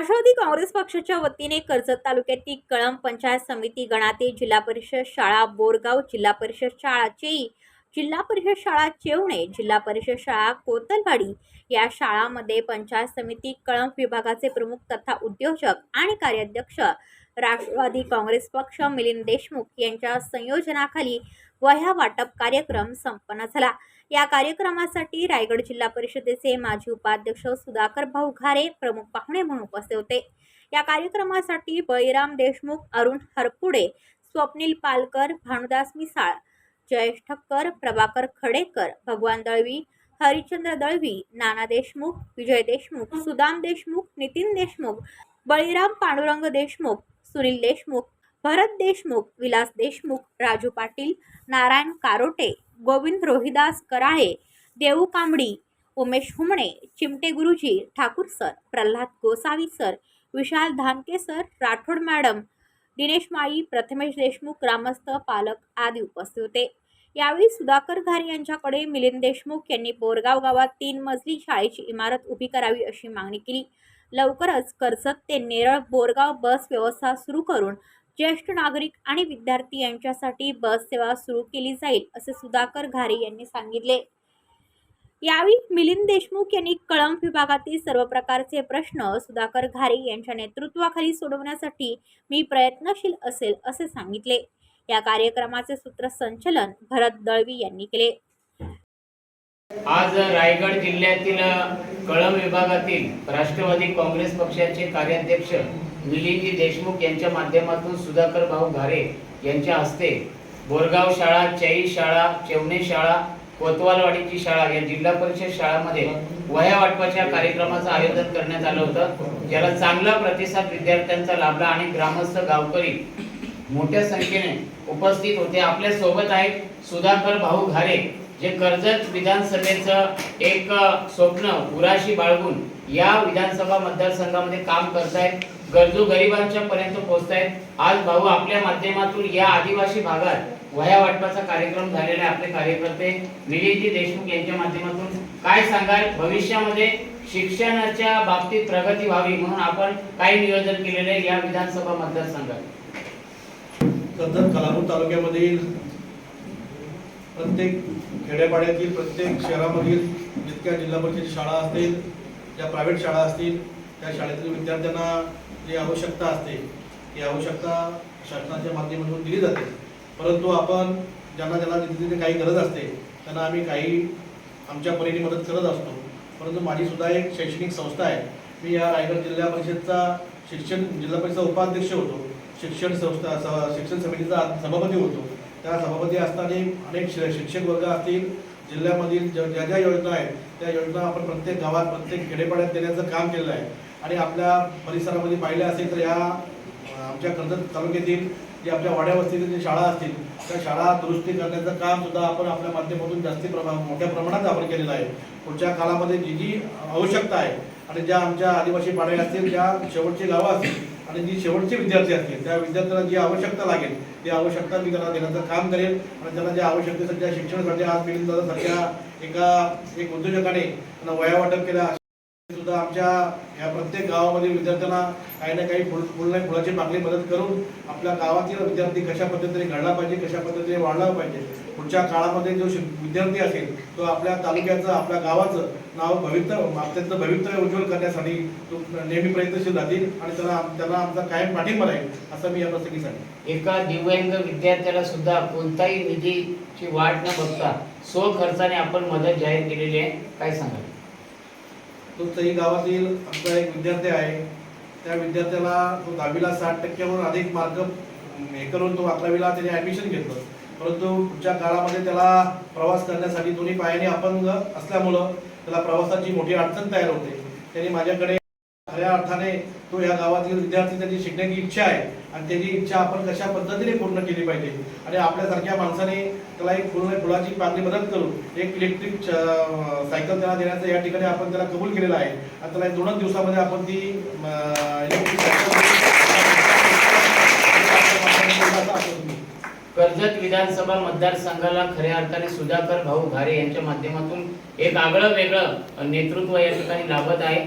राष्ट्रवादी काँग्रेस पक्षाच्या वतीने कर्जत तालुक्यातील कळंब पंचायत समिती गणाते जिल्हा परिषद शाळा बोरगाव जिल्हा परिषद शाळा चेई जिल्हा परिषद शाळा चेवणे जिल्हा परिषद शाळा कोतलवाडी या शाळांमध्ये पंचायत समिती कळंब विभागाचे प्रमुख तथा उद्योजक आणि कार्याध्यक्ष राष्ट्रवादी काँग्रेस पक्ष मिलिंद देशमुख यांच्या संयोजनाखाली वह्या वाटप कार्यक्रम संपन्न झाला. या कार्यक्रमासाठी रायगड जिल्हा परिषदेचे माजी उपाध्यक्ष सुधाकर भाऊ घारे प्रमुख पाहुणे म्हणून उपस्थित होते. या कार्यक्रमासाठी बळीराम देशमुख अरुण हरपुडे स्वप्नील पालकर भानुदास मिसाळ जयेश ठक्कर प्रभाकर खडेकर भगवान दळवी हरिचंद्र दळवी नाना देशमुख विजय देशमुख सुदाम देशमुख नितीन देशमुख बळीराम पांडुरंग देशमुख सुनील देशमुख भरत देशमुख विलास देशमुख राजू पाटील नारायण कारोटे गोविंद रोहिदास कराळे देऊ Kambadi Umesh Humane Chimte Guruji Thakur sir Pralhad Gosavi sir Vishal Dhanke sir Rathod madam Dinesh Mali Prathamesh Deshmukh ग्रामस्थ पालक आदी उपस्थित होते. यावेळी सुधाकर घारे यांच्याकडे मिलिंद देशमुख यांनी बोरगाव गावात तीन मजली शाळेची इमारत उभी करावी अशी मागणी केली. लवकरच कर्जत ते नेरळ बोरगाव बस व्यवस्था सुरू करून ज्येष्ठ नागरिक आणि विद्यार्थी यांच्यासाठी बस सेवा सुरू केली जाईल असे सुधाकर घारे यांनी सांगितले. यावेळी मिलिंद देशमुख यांनी कळंब विभागातील सर्व प्रकारचे प्रश्न सुधाकर घारे यांच्या नेतृत्वाखाली सोडवण्यासाठी मी प्रयत्नशील असेल असे सांगितले. या कार्यक्रमाचे सूत्रसंचलन भरत दळवी यांनी केले. आज रायगड जिल्ह्यातील कळम विभागातील राष्ट्रवादी काँग्रेस पक्षाचे कार्याध्यक्ष मिलिंदी देशमुख यांच्या माध्यमातून सुधाकर भाऊ घारे यांच्या हस्ते बोरगाव शाळा चई शाळा चेवणे शाळा कोतवालवाडीची शाळा या जिल्हा परिषद शाळांमध्ये वह्या वाटपाच्या कार्यक्रमाचं आयोजन करण्यात आलं होतं. ज्याला चांगला प्रतिसाद विद्यार्थ्यांचा लाभला आणि ग्रामस्थ गावकरी मोठ्या संख्येने उपस्थित होते. आपल्यासोबत आहेत सुधाकर भाऊ घारे. जे कर्जत विधानसभेचं एक स्वप्न उराशी बाळगून या विधानसभा मतदारसंघामध्ये काम करतायत गरजू गरिबांच्या पर्यंत पोहोचतायत. आज भाऊ आपल्या माध्यमातून या आदिवासी भागात वह्या वाटपाचा कार्यक्रम झालेला आहे आपले कार्यकर्ते निलीजी देशमुख यांच्या माध्यमातून. काय सांगाल? भविष्यामध्ये शिक्षणाच्या बाबतीत प्रगती व्हावी म्हणून आपण काही नियोजन केलेले आहे या विधानसभा मतदारसंघात. कर्जत कलापूर तालुक्यामधील प्रत्येक खेड्यापाड्यातील प्रत्येक शहरामधील जितक्या जिल्हा परिषद शाळा असतील ज्या प्रायव्हेट शाळा असतील त्या शाळेतील विद्यार्थ्यांना जी आवश्यकता असते ती आवश्यकता शासनाच्या माध्यमातून दिली जाते. परंतु आपण ज्यांना ज्यांना जिथे काही गरज असते त्यांना आम्ही काही आमच्या परीने मदत करत असतो. परंतु माझी सुद्धा एक शैक्षणिक संस्था आहे. मी या रायगड जिल्हा परिषदचा शिक्षण जिल्हा परिषदचा उपाध्यक्ष होतो. शिक्षण संस्था स- शिक्षण समितीचा सभापती होतो. त्या सभापती असताना अनेक शि- शिक्षक वर्ग असतील जिल्ह्यामधील ज्या ज्या ज्या योजना आहेत त्या योजना आपण प्रत्येक गावात प्रत्येक खेडेपाड्यात देण्याचं काम केलेलं आहे. आणि आपल्या परिसरामध्ये पाहिलं असेल तर या आमच्या कर्जत तालुक्यातील जे आपल्या वाड्या वस्तीतील जे शाळा असतील त्या शाळा दुरुस्ती करण्याचं काम सुद्धा आपण आपल्या माध्यमातून जास्ती प्रमा मोठ्या प्रमाणात आपण केलेलं आहे. पुढच्या काळामध्ये जी जी आवश्यकता आहे आणि ज्या आमच्या आदिवासी पाड्या असतील ज्या शेवटची गावं असतील आणि जी शेवटचे विद्यार्थी असतील त्या विद्यार्थ्यांना जी आवश्यकता लागेल ती आवश्यकता मी त्यांना देण्याचं काम करेल. आणि त्यांना ज्या आवश्यकतेसाठी शिक्षणासाठी आज मिलिंद दादा सध्या एका एक उद्योजकाने त्यांना वया वाटप केला सुद्धा आमच्या या प्रत्येक गावामध्ये विद्यार्थ्यांना काही ना काही फुल फुल नाही फुलाची मागणी मदत करून आपल्या गावातील विद्यार्थी कशा पद्धतीने घडला पाहिजे कशा पद्धतीने वाढला पाहिजे पुढच्या काळामध्ये जो विद्यार्थी असेल तो आपल्या तालुक्याचं आपल्या गावाचं नाव भवितव्य त्यांचं भवितव्य उज्ज्वल करण्यासाठी तो नेहमी प्रयत्नशील राहतील आणि त्यांना त्यांना आमचा कायम पाठिंबा राहील असं मी या प्रसंगी सांगेन. एका दिव्यांग विद्यार्थ्याला सुद्धा कोणताही निधीची वाट न बघता स्वखर्चाने आपण मदत जाहीर केलेली आहे. काय सांगाल? तो तरी गावातील आमचा एक विद्यार्थी आहे. त्या विद्यार्थ्याला तो दहावीला साठ टक्क्यावर अधिक मार्क हे करून तो अकरावीला त्याने ॲडमिशन घेतलं. परंतु पुढच्या काळामध्ये त्याला प्रवास करण्यासाठी दोन्ही पायाने अपंग असल्यामुळं त्याला प्रवासाची मोठी अडचण तयार होते. त्याने माझ्याकडे खऱ्या अर्थाने तो या गावातील विद्यार्थी त्याची शिकण्याची इच्छा आहे आणि त्याची इच्छा आपण कशा पद्धतीने पूर्ण केली पाहिजे. आणि आपल्यासारख्या माणसाने त्याला एक फुल फुलाची पातळी मदत करून एक इलेक्ट्रिक सायकल त्याला देण्याचं या ठिकाणी आपण त्याला कबूल केलेला आहे. आणि त्याला दोनच दिवसामध्ये आपण ती इलेक्ट्रिक सायकल कर्जत विधानसभा मतदारसंघाला खऱ्या अर्थाने सुधाकर भाऊ घारे यांच्या माध्यमातून एक आगळं वेगळं नेतृत्व या ठिकाणी लाभत आहे.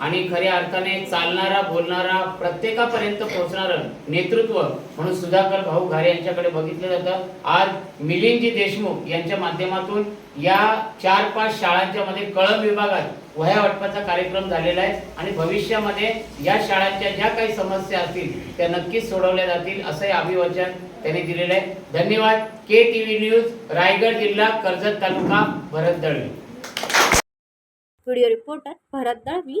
आणि खऱ्या अर्थाने चालणारा बोलणारा प्रत्येकापर्यंत पोहोचणारं नेतृत्व म्हणून सुधाकर भाऊ घारे यांच्याकडे बघितलं जातं. आज मिलिंदजी देशमुख यांच्या माध्यमातून या चार पाच शाळांच्या मध्ये कळम विभागात वह्या वाटपाचा कार्यक्रम झालेला आहे आणि भविष्यामध्ये या शाळांच्या ज्या काही समस्या असतील त्या नक्कीच सोडवल्या जातील असंही अभिवाचन त्यांनी दिलेलं आहे. धन्यवाद. के टीव्ही न्यूज रायगड जिल्हा कर्जत तालुका Bharat Dalvi video reporter Bharat Dalvi.